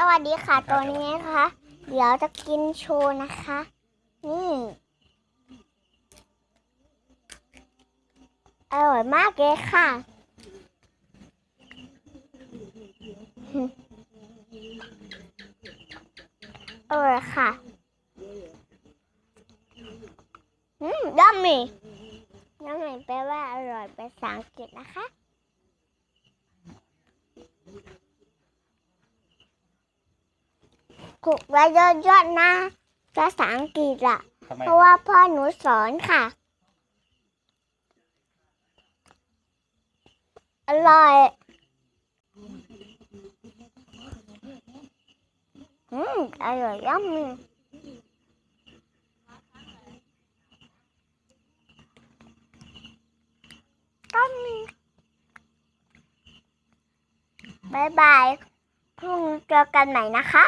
สวัสดีค่ะตัวนี้นะคะ เดี๋ยวจะกินโชว์นะคะ นี่อร่อยมากเลยค่ะ อร่อยค่ะ อืมยัมมี่ยัมมี่แปลว่าอร่อยภาษาอังกฤษนะคะ ถูกไว้เยอะๆนะ ภาษาอังกฤษอะทำไมเพราะว่าพ่อหนูสอนค่ะ อร่อยอืมอร่อยยัมมี่ยัมมี่บายบายพรุ่งนี้เจอกันใหม่นะคะ